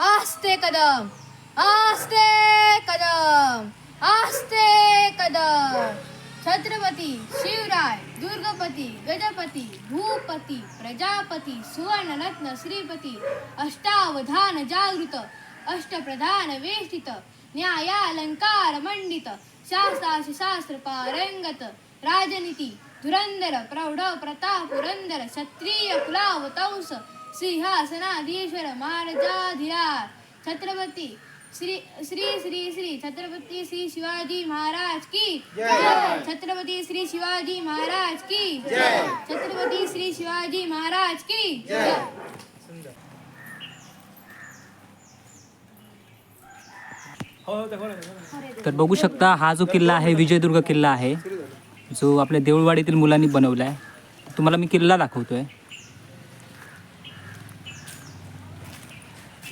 आस्ते कदम आस्ते कदम आस्ते कदम. छत्रपती शिवराय दुर्गपती गजपती भूपती प्रजापती सुवर्णरत्न श्रीपती अष्टावधान जागृत अष्टप्रधान वेष्टित न्यायालंकार मंडित शास्त्राशी शास्त्र पारंगत राजनीती धुरंधर प्रौढ प्रताप पुरंदर क्षत्रिय कुलावतंस सिंहासनाधीश्वर महाराजाधिराज छत्रपती श्री श्री श्री श्री छत्रपती श्री शिवाजी महाराज की छत्रपती श्री शिवाजी महाराज की छत्रपती श्री शिवाजी महाराज की तर बघू शकता हा जो किल्ला आहे विजयदुर्ग किल्ला आहे जो आपल्या देऊळवाडीतील मुलांनी बनवला आहे तुम्हाला मी किल्ला दाखवतोय.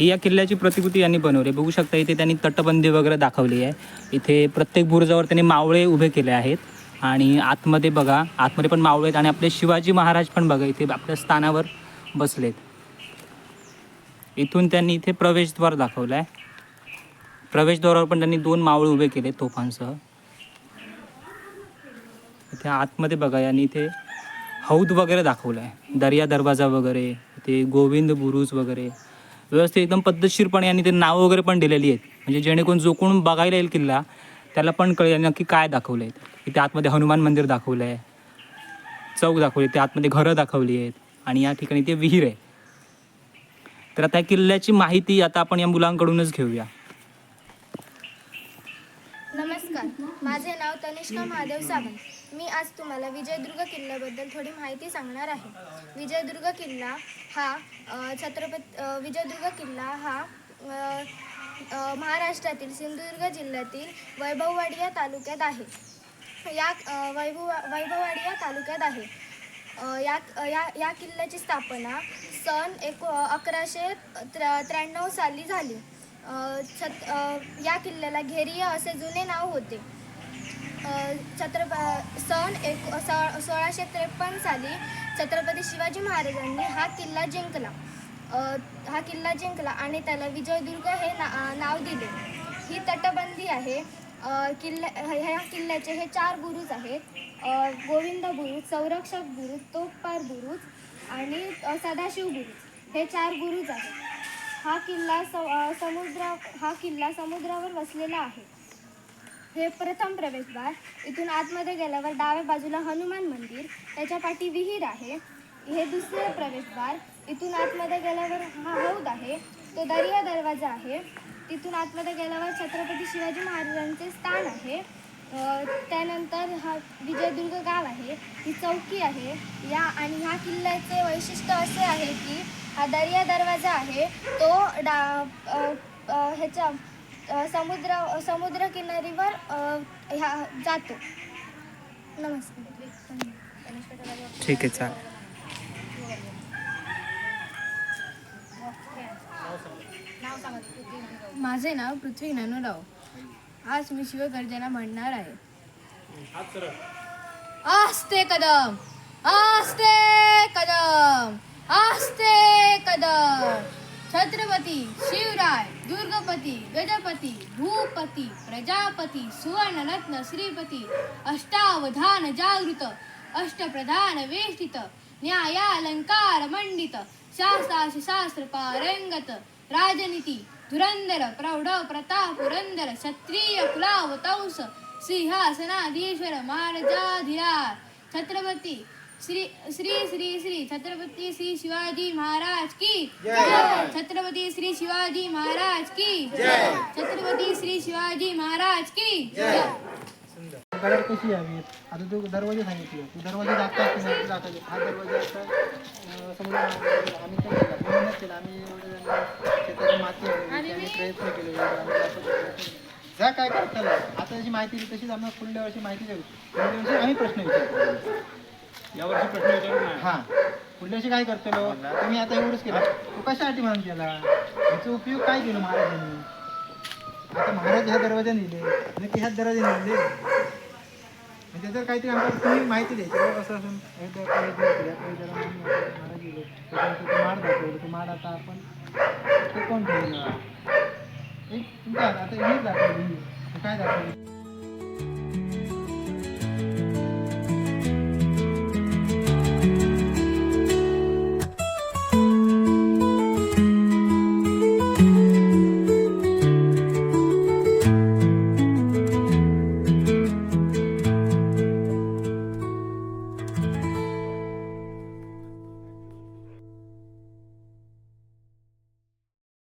या किल्ल्याची प्रतिकृती यांनी बनवली बघू शकता इथे त्यांनी तटबंदी वगैरे दाखवली आहे. इथे प्रत्येक बुरुजावर त्यांनी मावळे उभे केले आहेत. आणि आतमध्ये बघा आतमध्ये पण मावळे आहेत आणि आपले शिवाजी महाराज पण बघा इथे आपल्या स्थानावर बसलेत. इथून त्यांनी इथे प्रवेशद्वार दाखवलं आहे प्रवेशद्वारावर पण त्यांनी दोन मावळे उभे केले तोफांसह. इथे आतमध्ये बघा यांनी इथे हौद वगैरे दाखवलं आहे दर्या दरवाजा वगैरे इथे गोविंद बुरुज वगैरे. व्यवस्थित एकदम पद्धतशीरपणे यांनी ते नावं वगैरे पण दिलेली आहेत. म्हणजे जेणेकरून जो कोण बघायला येईल किल्ला त्याला पण कळेल नक्की काय दाखवलं आहे. इथे आतमध्ये हनुमान मंदिर दाखवलं आहे. चौक दाखवली ते आतमध्ये घरं दाखवली आहेत. आणि या ठिकाणी ते विहीर आहे. तर आता या किल्ल्याची माहिती आता आपण या मुलांकडूनच घेऊया. नमस्कार. माझे नाव तनिष्का महादेव सावंत. मी आज तुम्हाला विजयदुर्ग किल्ल्याबद्दल थोडी माहिती सांगणार आहे. विजयदुर्ग किल्ला हा छत्रपती विजयदुर्ग किल्ला हा महाराष्ट्रातील सिंधुदुर्ग जिल्ह्यातील वैभववाडी या तालुक्यात आहे. या वैभव वैभववाडी या तालुक्यात आहे. या या या किल्ल्याची स्थापना सन एको अकराशे त्र्या त्र्याण्णव साली झाली. छत या किल्ल्याला घेरिया असे जुने नाव होते. छत्रप सन एक सो- सोळाशे त्रेपन्न साली छत्रपती शिवाजी महाराजांनी हा किल्ला जिंकला. हा किल्ला जिंकला आणि त्याला विजयदुर्ग हे ना नाव दिले. ही तटबंदी आहे. किल्ल्या ह्या किल्ल्याचे हे चार बुरुज आहेत. गोविंद बुरुज संरक्षक बुरुज तोपार बुरुज आणि सदाशिव बुरुज. हे चार बुरुज आहेत. हा किल्ला स समुद्रा हा किल्ला समुद्रावर वसलेला आहे. हे प्रथम प्रवेशद्वार. इथून आतमध्ये गेल्यावर डाव्या बाजूला हनुमान मंदिर. त्याच्या पाठी विहीर आहे. हे दुसरे प्रवेशद्वार. इथून आतमध्ये गेल्यावर हा हौद आहे. तो दर्या दरवाजा आहे. तिथून आतमध्ये गेल्यावर छत्रपती शिवाजी महाराजांचे स्थान आहे. त्यानंतर हा विजयदुर्ग गाव आहे. ही चौकी आहे. या आणि ह्या किल्ल्याचे वैशिष्ट्य असे आहे की हा दर्या दरवाजा आहे. तो डा ह्याच्या समुद्र समुद्रकिनारीवर ह्या जातो. नमस्कार. ठीक आहे चालेल. माझे नाव पृथ्वी नानूराव. आज मी शिवगर्जना म्हणणार आहे. आस्ते कदम आस्ते कदम आस्ते कदम. छत्रपती शिवराय. दुर्गपती गजपती भूपती प्रजापती सुवर्णरत्न श्रीपती अष्टावधान जागृत अष्टप्रधान वेष्टित न्यायालंकार मंडित शास्त्राशी शास्त्र पारंगत राजनीती धुरंधर प्रौढ प्रताप पुरंदर क्षत्रिय कुलावतंस सिंहासनाधीश्वर महाराजाधिराज छत्रपती श्री श्री श्री श्री छत्रपती श्री शिवाजी महाराज की छत्रपती श्री शिवाजी महाराज की छत्रपती श्री शिवाजी महाराज की कलर कशी हवी आता तू दरवाजे सांगितले. तू दरवाजे की नाही जातात हा दरवाजा आता समजा आम्ही काय केलं? म्हणूनच केलं. आम्ही एवढं शेताची माती प्रयत्न केले. ज्या काय करताना आता जशी माहिती दिली तशीच आम्हाला पुढल्या वर्षी माहिती देऊ पुढल्या वर्षी आम्ही प्रश्न विचारतो. यावर्षी प्रश्न विचारू ना हां पुढल्या वर्षी काय करतलो तुम्ही आता एवढंच केलं तू कशासाठी म्हणून केला याचा उपयोग काय केलं महाराजांनी आता महाराज ह्या दरवाजाने दिले नक्की ह्याच दरवाजाने दिले त्याच्यावर काहीतरी आम्हाला तुम्ही माहिती द्यायची बाबा असं असं हे त्या कॉलेजला केलं, त्या कॉलेजला आम्ही असं महाराज दिले माड दाखवलं तो माड आता आपण ते कोण ठेवलं एक तुमच्या आता ही दाखवली ही. काय दाखवली